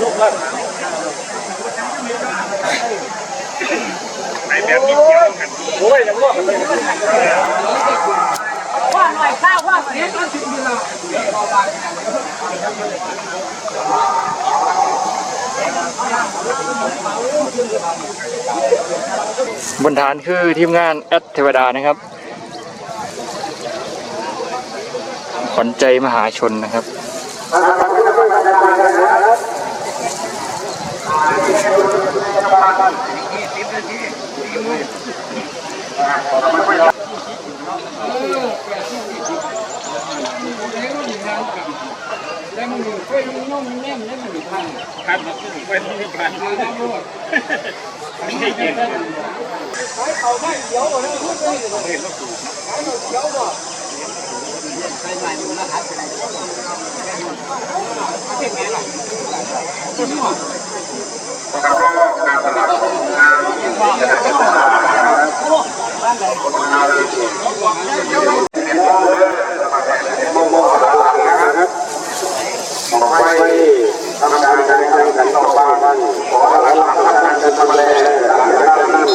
ลูกแรกไอแบบนี้เกี่ยวกันโอ้ยยังว่ากันเลยว่าหน่อยข้าวว่าเสียต้นถึงเวลาบนฐานคือทีมงานแอดเทวดานะครับ ขวัญใจมหาชนนะครับ แล้วมันอยู่เฟ้ยมันน้องมันแน่นแล้วมันอยู่ทางครับไปที่นี่ผ่านไม่ใช่เกี่ยวกันเขาได้เดี๋ยวก่อนนะพูดเลยเห็นว่าถูกเดี๋ยวก่อน ใครใหม่อยู่นะครับเป็นไงล่ะ ไปทำการแข่งขันกันต่อบ้านบ้านขอรับทำการกันทำแลหลังจากนั้น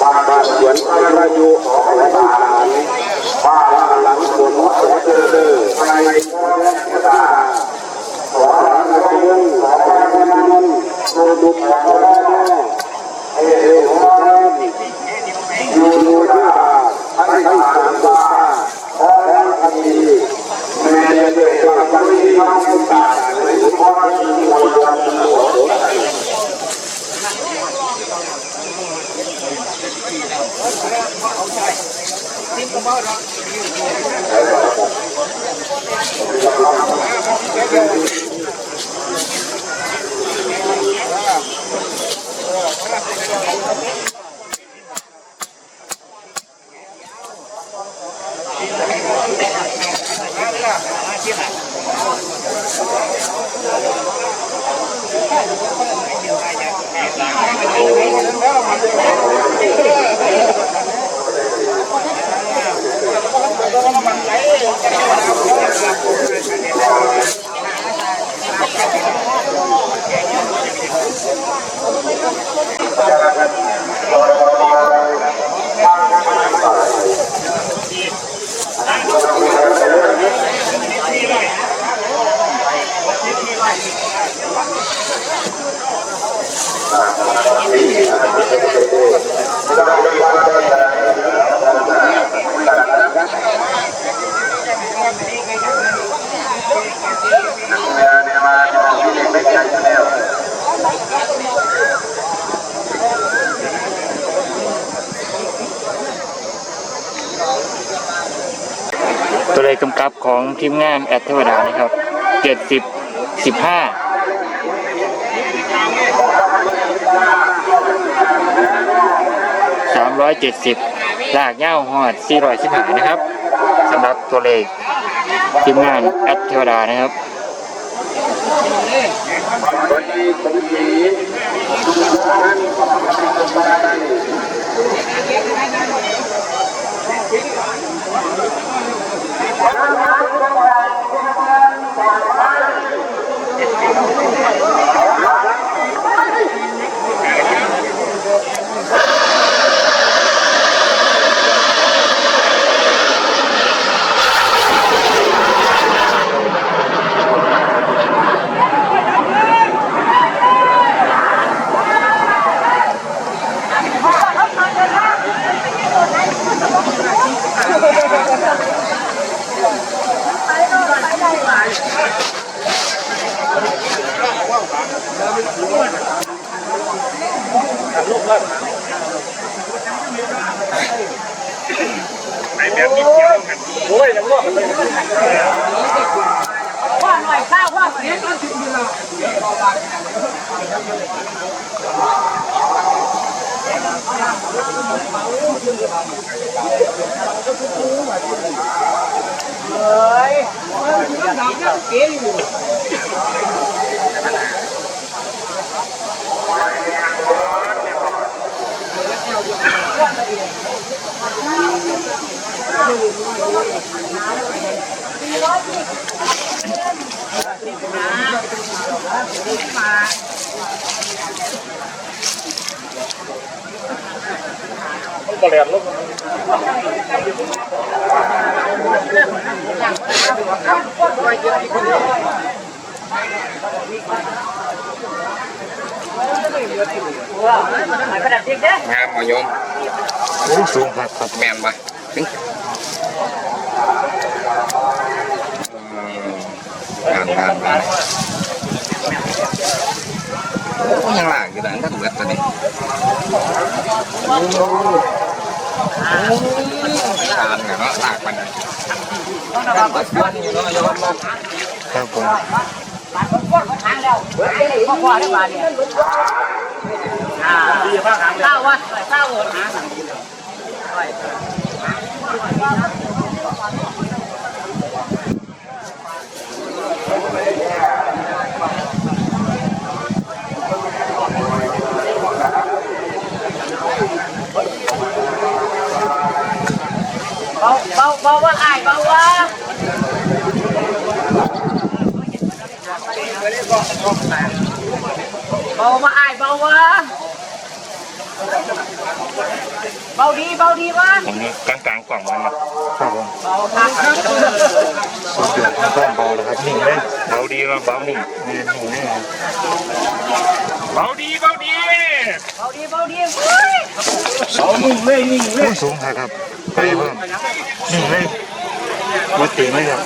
บ้านบ้านสวนพระรายุขอพระบาทบ้านหลังสวนขอเจอเด้อไปพระตาขอพระเงินขอพระเงิน โดยดุจขอพระแม่เอเอขอพระอยู่ดูด้าทั้ทั้งสามบาขอพระคดีแม่เด็กกับคนที่น้องตาหรือพ่อที่มีคนทำหัว เนี่ยมาที่เด็กไม่ใช่แนว ตัวเลขกำกับของ ทีมงานแอดเทวดานะครับเจ็ดสิบสิบห้าสามร้อยเจ็ดสิบลากเง่าหอดสี่ร้อยสิบห้านะครับสำหรับตัวเลขทีมงานแอดเทวดานะครับวันนี้ผมสีทุกท่าน ขอบคุณมากไอแบบนี้เกี่ยวกันโอ้ยยังว่ากันเลยว่าหน่อยข้าวว่าเสียต้นถึงเวลาเบอลแลนลงงามหมอย ก็แหลมลงงามมายมสูงครับครับแมนมา รตัดกันอยู่เนาะยอมรับครับผมข้ เบาเบาเบาว่าอายเบาว่าเบาว่าอายเบาว่า เบาดีเบาดีวะผมนี่กลางกลางๆกล่องมันนะครับผมเบาครับสุดยอดเพิ่มเบาเลยครับนิ่งเลยเบาดีว่าเบานิ่งนี่นิ่งแน่เบาดีเบาดีเบาดีเบาดีเฮ้ยเบานิ่งเลยนิ่งเลโอ้ยสูงครับครับไปเพิ่มนิ่งเลยวัดตีไหมครับ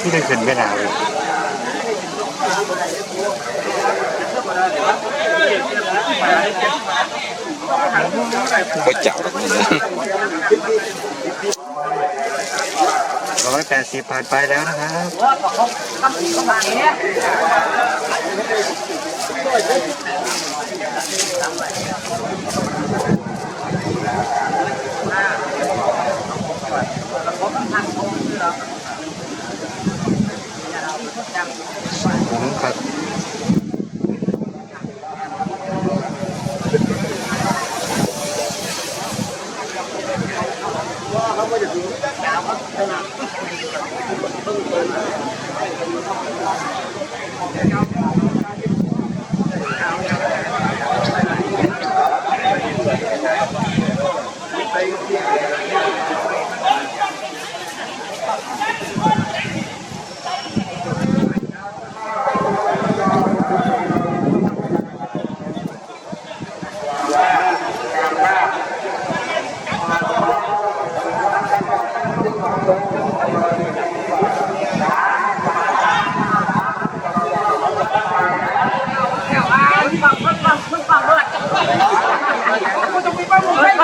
ที่ได้ขึ้นไปหนาวเลย ก็จับแบบนี้นะร้อยแปดสิบผ่านไปแล้วนะครับว่าเขาทำสิ่งต่างๆเนี่ยผมครับ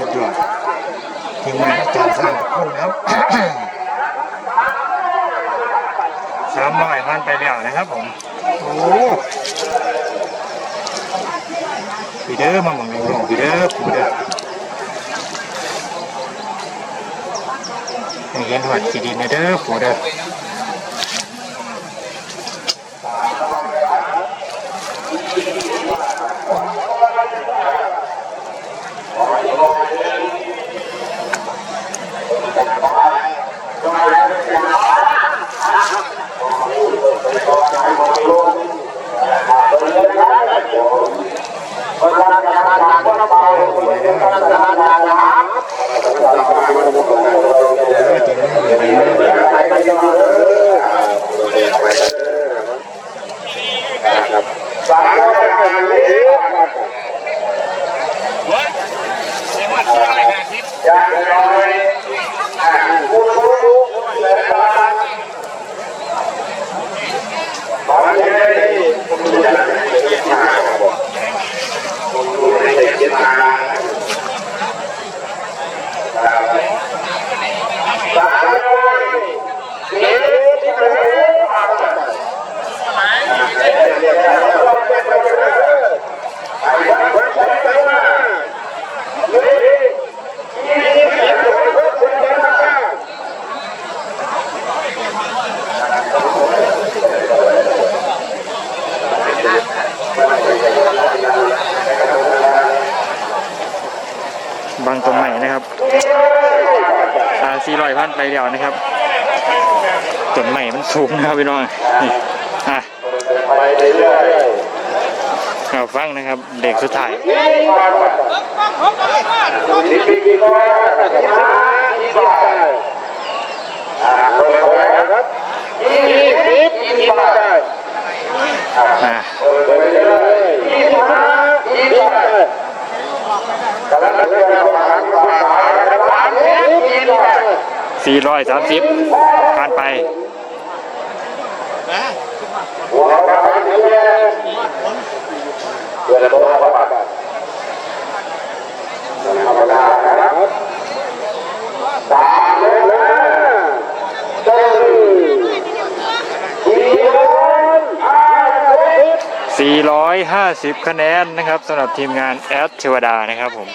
สุดยอดทีมงานอาจารย์สร้างคนนะครับสามร้อยพันไปแล้วนะครับผม โอ้พี่เด้อมาหมองลงพี่เด้อพี่เด้อให้เห็นหัวสีดินเด้อผู้เด้อ ตัวนี้เลยนะเฮ้ยเสียงมันเสียงอะไร That is all. สี่ลอยพันไปเดียวนะครับต้นใหม่มันสูงนะครับพี่น้องนี่อะเราฟังนะครับเด็กสุดท้ายๆสิบปีกี่คนสิบห้ายี่สิบได้อะ 430ผ่านไปหัวกระดานเยอะเดือนละตัวละบาทธรรมดานะครับสามเลยนะเจ้าสี่ร้อยห้าสิบ450 คะแนนนะครับสำหรับทีมงานแอดเทวดานะครับผม